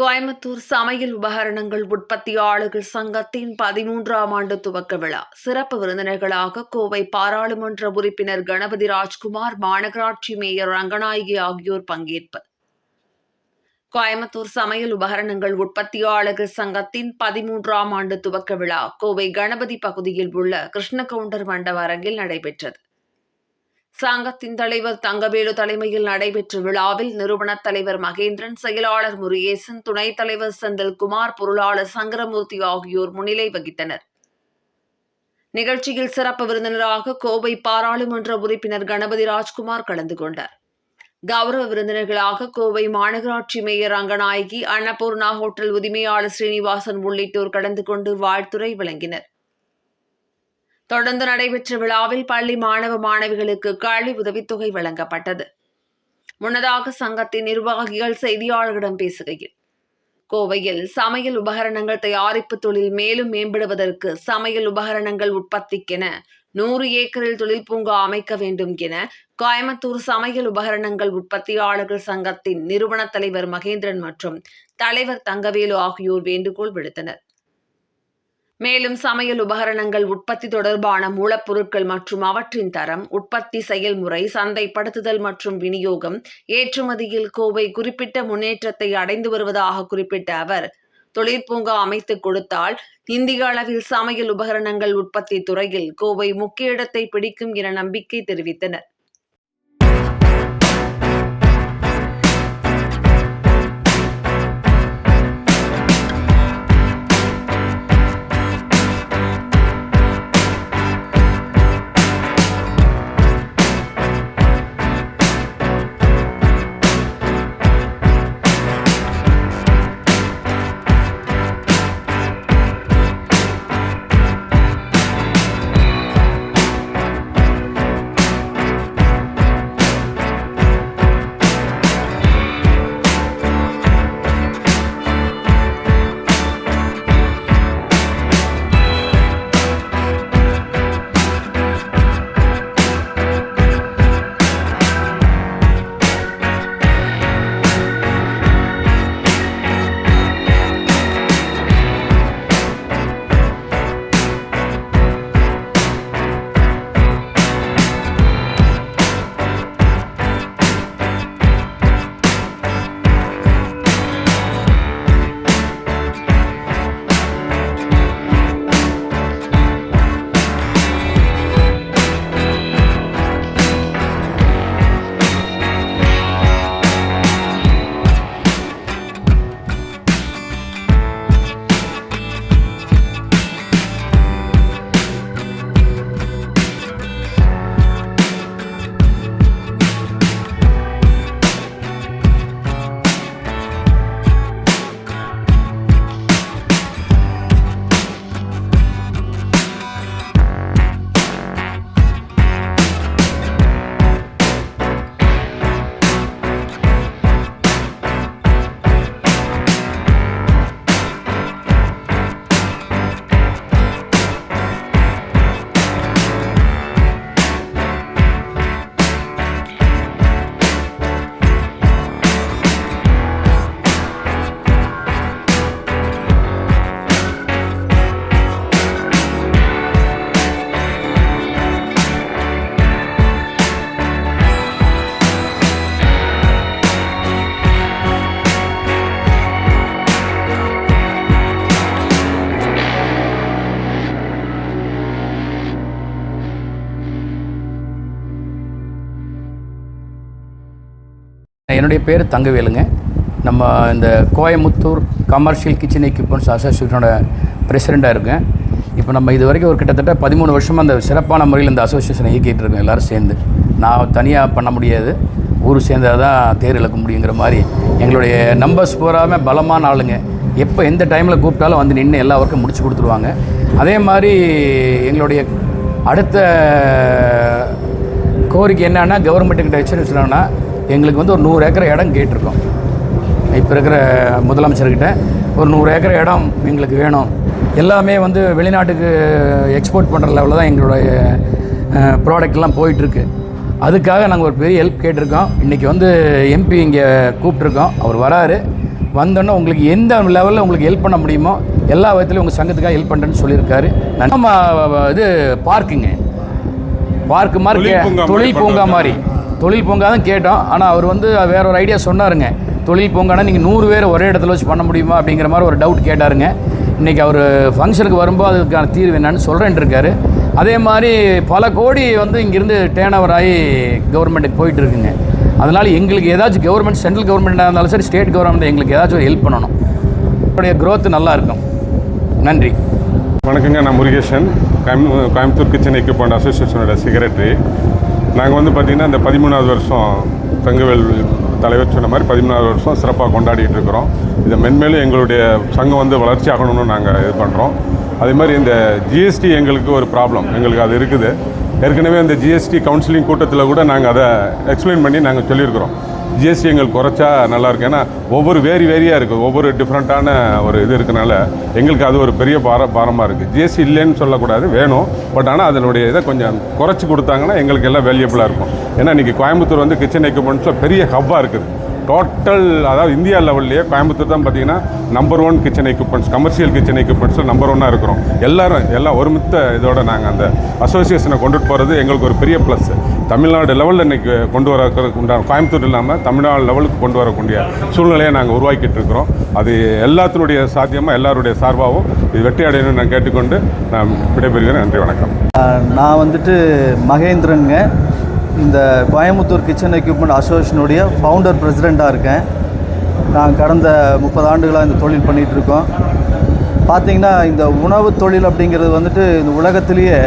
கோயம்புத்தூர் சமையல் உபகரணங்கள் உற்பத்தியாளர்கள் சங்கத்தின் பதிமூன்றாம் ஆண்டு துவக்க விழா. சிறப்பு விருந்தினர்களாக கோவை பாராளுமன்ற உறுப்பினர் கணபதி ராஜ்குமார் மாநகராட்சி மேயர் ரங்கநாயகி ஆகியோர் பங்கேற்பு. கோயம்புத்தூர் சமையல் உபகரணங்கள் உற்பத்தியாளர்கள் சங்கத்தின் பதிமூன்றாம் ஆண்டு துவக்க விழா கோவை கணபதி பகுதியில் உள்ள கிருஷ்ணகவுண்டர் மண்டப அரங்கில் நடைபெற்றது. சங்கத்தின் தலைவர் தங்கவேலு தலைமையில் நடைபெற்ற விழாவில் நிறுவன தலைவர் மகேந்திரன் செயலாளர் முருகேசன் துணைத் தலைவர் செந்தில்குமார் பொருளாளர் சங்கரமூர்த்தி ஆகியோர் முன்னிலை வகித்தனர். நிகழ்ச்சியில் சிறப்பு விருந்தினராக கோவை பாராளுமன்ற உறுப்பினர் கணபதி ராஜ்குமார் கலந்து கொண்டார். கௌரவ விருந்தினர்களாக கோவை மாநகராட்சி மேயர் ரங்கநாயகி அன்னபூர்ணா ஹோட்டல் உரிமையாளர் ஸ்ரீனிவாசன் உள்ளிட்டோர் கலந்து கொண்டு வாழ்த்துரை வழங்கினர். தொடர்ந்து நடைபெற்ற விழாவில் பள்ளி மாணவ மாணவிகளுக்கு கல்வி உதவித்தொகை வழங்கப்பட்டது. முன்னதாக சங்கத்தின் நிர்வாகிகள் செய்தியாளர்களிடம் பேசுகையில் கோவையில் சமையல் உபகரணங்கள் தயாரிப்பு தொழில் மேலும் மேம்படுவதற்கு சமையல் உபகரணங்கள் உற்பத்திக்கென நூறு ஏக்கரில் தொழில் பூங்கா அமைக்க வேண்டும் என கோயம்புத்தூர் சமையல் உபகரணங்கள் உற்பத்தியாளர்கள் சங்கத்தின் நிறுவன தலைவர் மகேந்திரன் மற்றும் தலைவர் தங்கவேலு ஆகியோர் வேண்டுகோள் விடுத்தனர். மேலும் சமையல் உபகரணங்கள் உற்பத்தி தொடர்பான மூலப்பொருட்கள் மற்றும் அவற்றின் தரம் உற்பத்தி செயல்முறை சந்தைப்படுத்துதல் மற்றும் விநியோகம் ஏற்றுமதியில் கோவை குறிப்பிட்ட முன்னேற்றத்தை அடைந்து வருவதாக குறிப்பிட்ட அவர் தொழிற்பூங்கா அமைத்து கொடுத்தால் இந்திய அளவில் சமையல் உபகரணங்கள் உற்பத்தி துறையில் கோவை முக்கிய இடத்தை பிடிக்கும் என நம்பிக்கை தெரிவித்தனர். என்னுடைய பேர் தங்கவேலுங்க. நம்ம இந்த கோயமுத்தூர் கமர்ஷியல் கிச்சன் எக்யூப்மெண்ட்ஸ் அசோசியேஷனோட பிரசிடெண்ட்டாக இருக்கேன். இப்போ நம்ம இது வரைக்கும் ஒரு கிட்டத்தட்ட பதிமூணு வருஷமாக அந்த சிறப்பான முறையில் இந்த அசோசியேஷனை இயக்கிட்டு இருக்கோம். எல்லோரும் சேர்ந்து. நான் தனியாக பண்ண முடியாது. ஊர் சேர்ந்தால் தான் தேர் இழக்க முடியுங்கிற மாதிரி எங்களுடைய நம்பர்ஸ் பூராமே பலமான ஆளுங்க. எப்போ எந்த டைமில் கூப்பிட்டாலும் வந்து நின்று எல்லா ஒர்க்கும் முடிச்சு கொடுத்துருவாங்க. அதே மாதிரி எங்களுடைய அடுத்த கோரிக்கை என்னென்னா கவர்மெண்ட்டுக்கிட்ட வச்சுருச்சுனா எங்களுக்கு வந்து ஒரு நூறு ஏக்கர் இடம் கேட்டிருக்கோம். இப்போ இருக்கிற முதலமைச்சர்கிட்ட ஒரு நூறு ஏக்கர் இடம் எங்களுக்கு வேணும். எல்லாமே வந்து வெளிநாட்டுக்கு எக்ஸ்போர்ட் பண்ணுற லெவலில் தான் எங்களுடைய ப்ராடக்ட்லாம் போயிட்டுருக்கு. அதுக்காக நாங்கள் ஒரு பெரிய ஹெல்ப் கேட்டிருக்கோம். இன்றைக்கி வந்து எம்பி இங்கே கூப்பிட்ருக்கோம் அவர் வராரு. வந்தோன்னே உங்களுக்கு எந்த லெவலில் உங்களுக்கு ஹெல்ப் பண்ண முடியுமோ எல்லா விதத்துலையும் உங்கள் சங்கத்துக்காக ஹெல்ப் பண்ணுறேன்னு சொல்லியிருக்காரு. நம்ம இது பார்க்குங்க பார்க்கு மாதிரி தொழில் பூங்கா மாதிரி. தொழில் பூங்கா தான் கேட்டோம். ஆனால் அவர் வந்து வேற ஒரு ஐடியா சொன்னாருங்க. தொழில் பூங்கானா நீங்கள் நூறு பேர் ஒரே இடத்துல வச்சு பண்ண முடியுமா அப்படிங்கிற மாதிரி ஒரு டவுட் கேட்டாருங்க. இன்றைக்கி அவர் ஃபங்க்ஷனுக்கு வரும்போது அதுக்கான தீர்வு என்னன்னு சொல்கிறேன்ட்டு இருக்காரு. அதே மாதிரி பல கோடி வந்து இங்கேருந்து டேன் ஓவர் ஆகி கவர்மெண்ட்டுக்கு போயிட்டு இருக்குங்க. அதனால் எங்களுக்கு ஏதாச்சும் கவர்மெண்ட் சென்ட்ரல் கவர்மெண்ட்டாக இருந்தாலும் சரி ஸ்டேட் கவர்மெண்ட் எங்களுக்கு ஏதாச்சும் ஒரு ஹெல்ப் பண்ணணும். அவருடைய க்ரோத்து நல்லா இருக்கும். நன்றி. வணக்கங்க நான் முருகேசன். கோயம்புத்தூர் கிச்சன் எக்யூப்மெண்ட் அசோசியேஷனோட செக்ரட்டரி நாங்கள் வந்து பார்த்திங்கன்னா இந்த பதிமூணாவது வருஷம் தங்கவேல் தலைவர் சொன்ன மாதிரி பதிமூணாவது வருஷம் சிறப்பாக கொண்டாடிட்டு இருக்கிறோம். இதை மென்மேலும் எங்களுடைய சங்கம் வந்து வளர்ச்சி ஆகணும்னு நாங்கள் இது பண்ணுறோம் அதே மாதிரி இந்த ஜிஎஸ்டி எங்களுக்கு ஒரு ப்ராப்ளம் எங்களுக்கு அது இருக்குது. ஏற்கனவே அந்த ஜிஎஸ்டி கவுன்சிலிங் கூட்டத்தில் கூட நாங்கள் அதை எக்ஸ்பிளைன் பண்ணி நாங்கள் சொல்லியிருக்கிறோம். ஜிஎஸ்டி எங்களுக்கு குறைச்சா நல்லாயிருக்கும் ஏன்னா ஒவ்வொரு வேரி வேரியாக இருக்குது ஒவ்வொரு டிஃப்ரெண்ட்டான ஒரு இது இருக்கனால எங்களுக்கு அது ஒரு பெரிய பார பாரமாக இருக்குது ஜிஎஸ்டி இல்லைன்னு சொல்லக்கூடாது வேணும். பட் ஆனால் அதனுடைய இதை கொஞ்சம் குறைச்சி கொடுத்தாங்கன்னா எங்களுக்கு எல்லாம் வேல்யூபிளாக இருக்கும். ஏன்னா இன்றைக்கி கோயம்புத்தூர் வந்து கிச்சன் எக்யூப்மெண்ட்ஸில் பெரிய ஹப்பாக இருக்குது. டோட்டல் அதாவது இந்தியா லெவல்லையே கோயம்புத்தூர் தான் பார்த்தீங்கன்னா number one kitchen equipments commercial kitchen எக்யூப்மெண்ட்ஸில் number ஒன்னாக இருக்கிறோம். எல்லாரும் எல்லாம் ஒருமித்த இதோட நாங்கள் அந்த அசோசியேஷனை கொண்டுட்டு போகிறது எங்களுக்கு ஒரு பெரிய ப்ளஸ் தமிழ்நாடு லெவலில் இன்றைக்கி கொண்டு வரக்கிறதுக்கு உண்டான கோயம்புத்தூர் இல்லாமல் தமிழ்நாடு லெவலுக்கு கொண்டு வரக்கூடிய சூழ்நிலையை நாங்கள் உருவாக்கிட்டு இருக்கிறோம். அது எல்லாத்தினுடைய சாத்தியமாக எல்லாருடைய சார்பாகவும் இது வெற்றி அடையணும்னு நான் கேட்டுக்கொண்டு நான் விடைபெறுகிறேன். நன்றி வணக்கம். நான் வந்துட்டு மகேந்திரனுங்க. இந்த கோயம்புத்தூர் கிச்சன் எக்யூப்மெண்ட் அசோசியேஷனுடைய ஃபவுண்டர் பிரசிடெண்ட்டாக இருக்கேன். நான் கடந்த முப்பது ஆண்டுகளாக இந்த தொழில் பண்ணிகிட்டு இருக்கோம். பார்த்தீங்கன்னா இந்த உணவு தொழில் அப்படிங்கிறது வந்துட்டு இந்த உலகத்திலேயே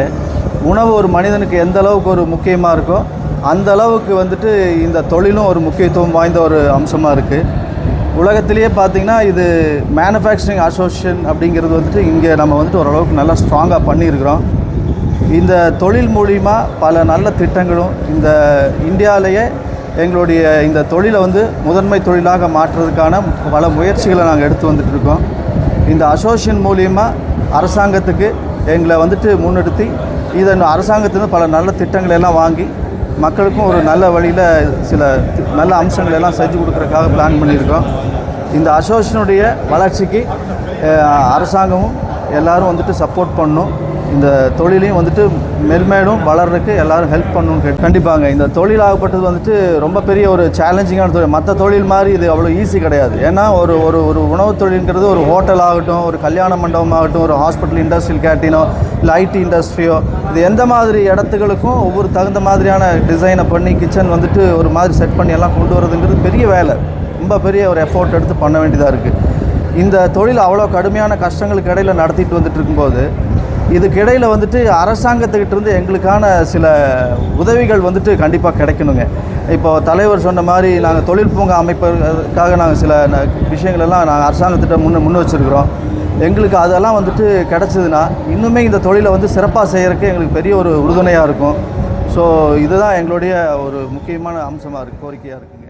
உணவு ஒரு மனிதனுக்கு எந்த அளவுக்கு ஒரு முக்கியமாக இருக்கோ அந்த அளவுக்கு வந்துட்டு இந்த தொழிலும் ஒரு முக்கியத்துவம் வாய்ந்த ஒரு அம்சமாக இருக்குது உலகத்திலேயே பார்த்தீங்கன்னா இது மேனுஃபேக்சரிங் அசோசியேஷன் அப்படிங்கிறது வந்துட்டு இங்கே நம்ம வந்துட்டு ஓரளவுக்கு நல்லா ஸ்ட்ராங்காக பண்ணியிருக்கிறோம். இந்த தொழில் மூலிமா பல நல்ல திட்டங்களும் இந்த இந்தியாவிலேயே எங்களுடைய இந்த தொழிலை வந்து முதன்மை தொழிலாக மாற்றுறதுக்கான பல முயற்சிகளை நாங்கள் எடுத்து வந்துட்டு இருக்கோம் இந்த அசோசியேஷன் மூலிமா அரசாங்கத்துக்கு எங்களை வந்துட்டு முன்னிறுத்தி இதை அரசாங்கத்திலிருந்து பல நல்ல திட்டங்களை எல்லாம் வாங்கி மக்களுக்கும் ஒரு நல்ல வழியில் சில நல்ல அம்சங்களை எல்லாம் செஞ்சு கொடுக்குறதுக்காக பிளான் பண்ணியிருக்கோம். இந்த அசோசியனுடைய வளர்ச்சிக்கு அரசாங்கமும் எல்லாரும் வந்துட்டு சப்போர்ட் பண்ணணும். இந்த தொழிலையும் வந்துட்டு மெல்மேலும் வளர்றதுக்கு எல்லாரும் ஹெல்ப் பண்ணணும்னு கேட்டு கண்டிப்பாங்க. இந்த தொழில் ஆகப்பட்டது வந்துட்டு ரொம்ப பெரிய ஒரு சேலஞ்சிங்கான தொழில். மற்ற தொழில் மாதிரி இது அவ்வளோ ஈஸி கிடையாது. ஏன்னா ஒரு ஒரு ஒரு உணவு தொழில்ங்கிறது ஒரு ஹோட்டல் ஆகட்டும் ஒரு கல்யாண மண்டபம் ஆகட்டும் ஒரு ஹாஸ்பிட்டல் இண்டஸ்ட்ரியல் கேட்டினோ இல்லை ஐடி இண்டஸ்ட்ரியோ இது எந்த மாதிரி இடத்துகளுக்கும் ஒவ்வொரு தகுந்த மாதிரியான டிசைனை பண்ணி கிச்சன் வந்துட்டு ஒரு மாதிரி செட் பண்ணி எல்லாம் கொண்டு வரதுங்கிறது பெரிய வேலை. ரொம்ப பெரிய ஒரு எஃபோர்ட் எடுத்து பண்ண வேண்டியதாக இருக்குது இந்த தொழில் அவ்வளோ கடுமையான கஷ்டங்களுக்கு இடையில் நடத்திட்டு வந்துட்டு இருக்கும்போது இதுக்கிடையில் வந்துட்டு அரசாங்கத்துக்கிட்ட இருந்து எங்களுக்கான சில உதவிகள் வந்துட்டு கண்டிப்பாக கிடைக்கணுங்க. இப்போ தலைவர் சொன்ன மாதிரி நாங்கள் தொழில் பூங்கா அமைப்பதற்காக நாங்கள் சில ந- நாங்கள் அரசாங்கத்திட்ட முன்ன முன் வச்சுருக்கிறோம். எங்களுக்கு அதெல்லாம் வந்துட்டு கிடச்சிதுன்னா இன்னுமே இந்த தொழிலை வந்து சிறப்பாக செய்கிறதுக்கு எங்களுக்கு பெரிய ஒரு உறுதுணையாக இருக்கும். ஸோ இதுதான் எங்களுடைய ஒரு முக்கியமான அம்சமாக இருக்குது கோரிக்கையாக இருக்குங்க.